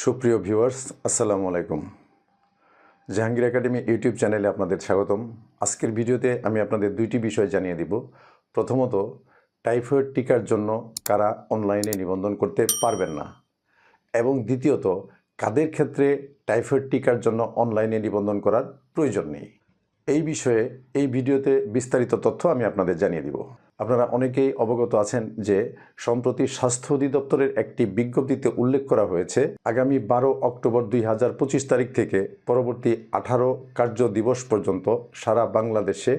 সুপ্রিয় ভিউয়ার্স, আসসালামু আলাইকুম। জাহাঙ্গীর একাডেমি ইউটিউব চ্যানেলে আপনাদের স্বাগতম। আজকের ভিডিওতে আমি আপনাদের দুইটি বিষয় জানিয়ে দিব। প্রথমত, টাইফয়েড টিকার জন্য কারা অনলাইনে নিবন্ধন করতে পারবেন না? এবং দ্বিতীয়ত, কাদের ক্ষেত্রে টাইফয়েড টিকার জন্য অনলাইনে নিবন্ধন করার প্রয়োজন নেই? এই বিষয়ে, এই ভিডিওতে বিস্তারিত তথ্য আমি আপনাদের জানিয়ে দিব। আপনারা অনেকেই অবগত আছেন যে সম্প্রতি স্বাস্থ্য অধিদপ্তরের একটি বিজ্ঞপ্তিতে উল্লেখ করা হয়েছে, আগামী বারো অক্টোবর দুই হাজার পঁচিশ তারিখ থেকে পরবর্তী আঠারো কার্য দিবস পর্যন্ত সারা বাংলাদেশে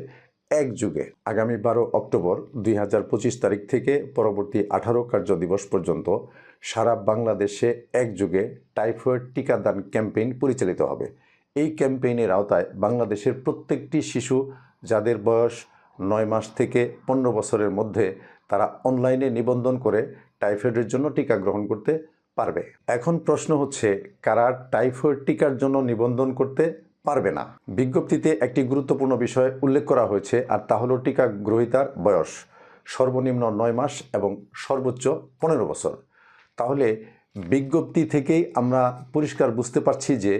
এক যুগে, আগামী বারো অক্টোবর দুই হাজার পঁচিশ তারিখ থেকে পরবর্তী আঠারো কার্য দিবস পর্যন্ত সারা বাংলাদেশে এক যুগে টাইফয়েড টিকাদান ক্যাম্পেইন পরিচালিত হবে। এই ক্যাম্পেইনের আওতায় বাংলাদেশের প্রত্যেকটি শিশু যাদের বয়স নয় মাস থেকে পনেরো বছরের মধ্যে তারা অনলাইনে নিবন্ধন করে টাইফয়েডের জন্য টিকা গ্রহণ করতে পারবে। এখন প্রশ্ন হচ্ছে, কারা টাইফয়েড টিকার জন্য নিবন্ধন করতে পারবে না? বিজ্ঞপ্তিতে একটি গুরুত্বপূর্ণ বিষয় উল্লেখ করা হয়েছে, আর তা হলো টিকা গ্রহীতার বয়স, সর্বনিম্ন নয় মাস এবং সর্বোচ্চ পনেরো বছর। তাহলে বিজ্ঞপ্তি থেকেই আমরা পরিষ্কার বুঝতে পারছি যে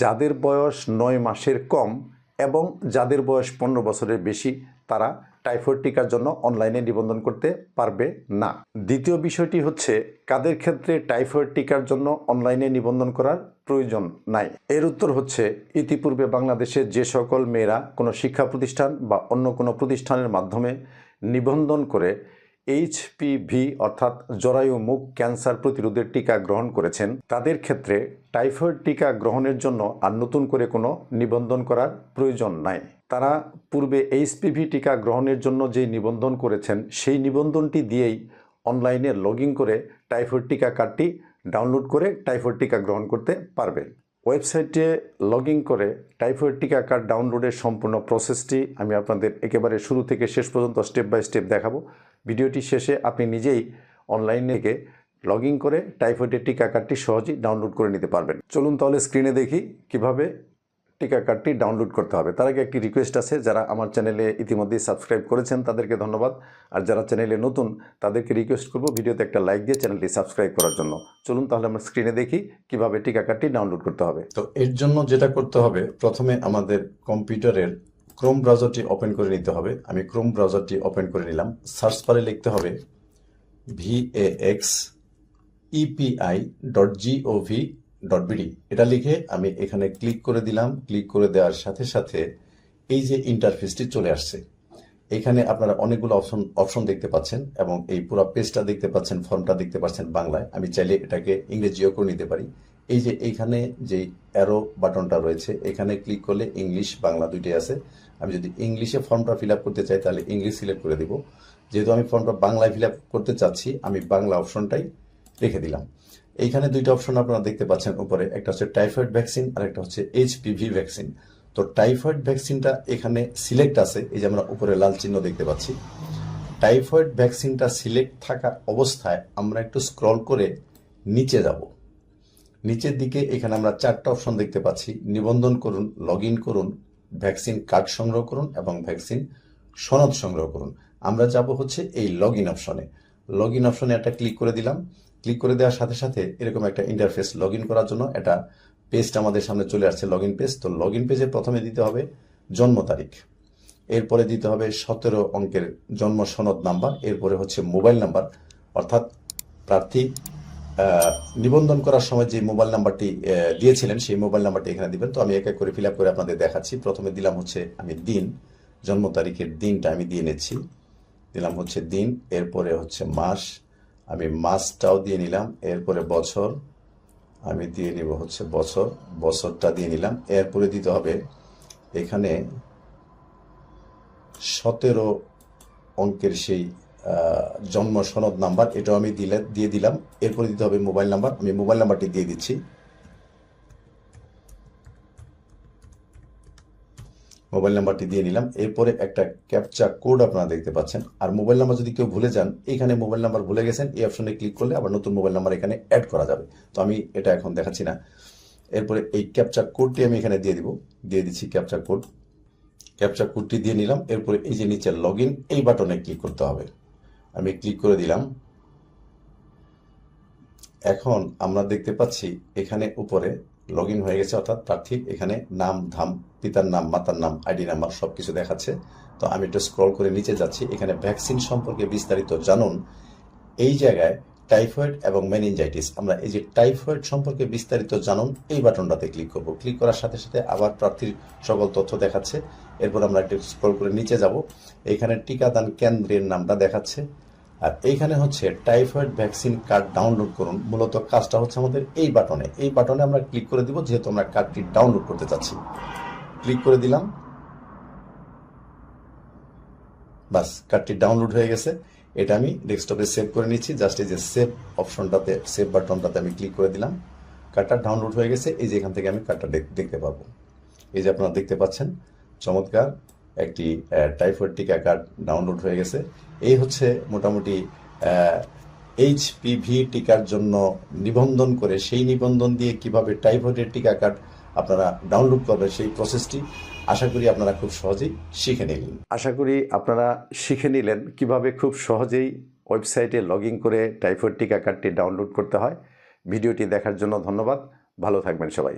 যাদের বয়স নয় মাসের কম এবং যাদের বয়স পনেরো বছরের বেশি তারা টাইফয়েড টিকার জন্য অনলাইনে নিবন্ধন করতে পারবে না। দ্বিতীয় বিষয়টি হচ্ছে, কাদের ক্ষেত্রে টাইফয়েড টিকার জন্য অনলাইনে নিবন্ধন করার প্রয়োজন নাই? এর উত্তর হচ্ছে, ইতিপূর্বে বাংলাদেশে যে সকল মেয়েরা কোনো শিক্ষা প্রতিষ্ঠান বা অন্য কোনো প্রতিষ্ঠানের মাধ্যমে নিবন্ধন করে এইচপিভি অর্থাৎ জরায়ু মুখ ক্যান্সার প্রতিরোধের টিকা গ্রহণ করেছেন। তাদের ক্ষেত্রে টাইফয়েড টিকা গ্রহণের জন্য আর নতুন করে কোনো নিবন্ধন করার প্রয়োজন নাই। তারা পূর্বে এইচপিভি টিকা গ্রহণের জন্য যে নিবন্ধন করেছেন, সেই নিবন্ধনটি দিয়েই অনলাইনে লগ করে টাইফয়েড টিকা কার্ডটি ডাউনলোড করে টাইফয়েড টিকা গ্রহণ করতে পারবেন। ওয়েবসাইটে লগ করে টাইফয়েড টিকা কার্ড ডাউনলোডের সম্পূর্ণ প্রসেসটি আমি আপনাদের একেবারে শুরু থেকে শেষ পর্যন্ত স্টেপ বাই স্টেপ দেখাবো। ভিডিওটি শেষে আপনি নিজেই অনলাইনে থেকে লগ ইন করে টাইফয়েডের টিকা কার্ডটি সহজেই ডাউনলোড করে নিতে পারবেন। চলুন তাহলে স্ক্রিনে দেখি কীভাবে টিকা কার্ডটি ডাউনলোড করতে হবে। তার আগে একটি রিকোয়েস্ট আছে, যারা আমার চ্যানেলে ইতিমধ্যেই সাবস্ক্রাইব করেছেন তাদেরকে ধন্যবাদ। আর যারা চ্যানেলে নতুন, তাদেরকে রিকোয়েস্ট করব ভিডিওতে একটা লাইক দিয়ে চ্যানেলটি সাবস্ক্রাইব করার জন্য। চলুন তাহলে আমরা স্ক্রিনে দেখি কীভাবে টিকা কার্ডটি ডাউনলোড করতে হবে। তো এর জন্য যেটা করতে হবে, প্রথমে আমাদের কম্পিউটারের ক্রোম ব্রাউজারটি ওপেন করে নিতে হবে। আমি ক্রোম ব্রাউজারটি ওপেন করে নিলাম। সার্চ বারে লিখতে হবে V A X EPI dot gov dot BD এটা লিখে আমি এখানে ক্লিক করে দিলাম। ক্লিক করে দেওয়ার সাথে সাথে এই যে ইন্টারফেসটি চলে আসছে। এখানে আপনারা অনেকগুলো অপশন অপশন দেখতে পাচ্ছেন এবং এই পুরো পেজটা দেখতে পাচ্ছেন ফর্মটা দেখতে পাচ্ছেন বাংলায়। আমি চাইলে এটাকে ইংরেজিও করে নিতে পারি। এই যে এইখানে যে অ্যারো বাটনটা রয়েছে, এখানে ক্লিক করলে ইংলিশ বাংলা দুইটাই আছে। আমি যদি ইংলিশে ফর্মটা ফিল করতে চাই, তাহলে ইংলিশ সিলেক্ট করে দিব। যেহেতু আমি ফর্মটা বাংলায় ফিল করতে চাচ্ছি, আমি বাংলা অপশনটাই রেখে দিলাম। এইখানে দুইটা অপশন আপনারা দেখতে পাচ্ছেন উপরে। একটা হচ্ছে টাইফয়েড ভ্যাকসিন আর একটা হচ্ছে এইচপিভি ভ্যাকসিন তো টাইফয়েড ভ্যাকসিনটা এখানে সিলেক্ট আছে, এই যে আমরা উপরে লাল চিহ্ন দেখতে পাচ্ছি। টাইফয়েড ভ্যাকসিনটা সিলেক্ট থাকা অবস্থায় আমরা একটু স্ক্রল করে নিচে যাব। নিচের দিকে এখানে আমরা চারটা অপশন দেখতে পাচ্ছি। নিবন্ধন করুন লগ করুন ভ্যাকসিন কার্ড সংগ্রহ করুন এবং ভ্যাকসিন সনদ সংগ্রহ করুন। আমরা যাব হচ্ছে এই লগ ইন অপশনে লগ ইন অপশনে একটা ক্লিক করে দিলাম। ক্লিক করে দেওয়ার সাথে সাথে এরকম একটা ইন্টারফেস লগ করার জন্য একটা পেজটা আমাদের সামনে চলে আসছে লগ ইন পেজ তো লগ ইন পেজে প্রথমে দিতে হবে জন্ম তারিখ। এরপরে দিতে হবে সতেরো অঙ্কের জন্ম সনদ নাম্বার। এরপরে হচ্ছে মোবাইল নাম্বার অর্থাৎ প্রার্থী নিবন্ধন করার সময় যে মোবাইল নাম্বারটি দিয়েছিলেন, সেই মোবাইল নাম্বারটি এখানে দিবেন। তো আমি এক এক করে ফিল করে আপনাদের দেখাচ্ছি। প্রথমে দিলাম হচ্ছে আমি দিন, জন্ম তারিখের দিনটা আমি দিয়ে নিচ্ছি। দিলাম হচ্ছে দিন, এরপরে হচ্ছে মাস, আমি মাসটাও দিয়ে নিলাম, এরপরে বছর, আমি দিয়ে নিব হচ্ছে বছর, বছরটা দিয়ে নিলাম। এরপরে দিতে হবে এখানে সতেরো অঙ্কের সেই জন্ম সনদ নাম্বার, এটাও আমি দিলে দিয়ে দিলাম। এরপরে দিতে হবে মোবাইল নাম্বার। আমি মোবাইল নাম্বারটি দিয়ে দিচ্ছি। মোবাইল নাম্বারটি দিয়ে নিলাম। এরপরে একটা ক্যাপচা কোড আপনারা দেখতে পাচ্ছেন। আর মোবাইল নাম্বার যদি কেউ ভুলে যান, এখানে মোবাইল নাম্বার ভুলে গেছেন, এই অপশনে ক্লিক করলে আবার নতুন মোবাইল নাম্বার এখানে অ্যাড করা যাবে। তো আমি এটা এখন দেখাচ্ছি না। এরপরে এই ক্যাপচা কোডটি আমি এখানে দিয়ে দিব। দিয়ে দিচ্ছি ক্যাপচা কোড। ক্যাপচা কোডটি দিয়ে নিলাম। এরপরে এই যে নিচে লগ এই বাটনে ক্লিক করতে হবে। আমি ক্লিক করে দিলাম। এখন আমরা দেখতে পাচ্ছি এখানে উপরে লগ হয়ে গেছে, অর্থাৎ প্রার্থীর এখানে নাম, ধাম, পিতার নাম, মাতার নাম আইডি নাম্বার সবকিছু দেখাচ্ছে। তো আমি একটু স্ক্রল করে নিচে যাচ্ছি। এখানে ভ্যাকসিন সম্পর্কে বিস্তারিত জানুন। এই জায়গায় টাইফয়েড এবং মেনিনজাইটিস আমরা এই যে টাইফয়েড সম্পর্কে বিস্তারিত জানুন, এই বাটনটাতে ক্লিক করব। ক্লিক করার সাথে সাথে আবার প্রার্থীর সকল তথ্য দেখাচ্ছে। এরপর আমরা একটু স্ক্রল করে নিচে যাব। এখানে টিকাদান কেন্দ্রের নামটা দেখাচ্ছে। আর এইখানে হচ্ছে টাইফয়েড ভ্যাকসিন কার্ড ডাউনলোড করুন। মূলত কাজটা হচ্ছে আমাদের এই বাটনে এই বাটনে আমরা ক্লিক করে দিব, যেহেতু আমরা কার্ডটি ডাউনলোড করতে চাচ্ছি। ক্লিক করে দিলাম। বাস কার্ডটি ডাউনলোড হয়ে গেছে। এটা আমি ডেস্কটপে সেভ করে নিচ্ছি। জাস্ট এই যে সেভ অপশনটাতে সেভ বাটনটাতে আমি ক্লিক করে দিলাম। কার্ডটা ডাউনলোড হয়ে গেছে। এই যে এখান থেকে আমি কার্ডটা দেখতে পাবো। এই যে আপনারা দেখতে পাচ্ছেন, চমৎকার। একটি টাইফয়েড টিকা কার্ড ডাউনলোড হয়ে গেছে। এই হচ্ছে মোটামুটি এইচপিভি টিকার জন্য নিবন্ধন করে সেই নিবন্ধন দিয়ে কীভাবে টাইফয়েডের টিকা কার্ড আপনারা ডাউনলোড করবেন সেই প্রসেসটি আশা করি আপনারা খুব সহজেই শিখে নিলেন। আশা করি আপনারা শিখে নিলেন কীভাবে খুব সহজেই ওয়েবসাইটে লগ করে টাইফয়েড টিকা কার্ডটি ডাউনলোড করতে হয়। ভিডিওটি দেখার জন্য ধন্যবাদ। ভালো থাকবেন সবাই।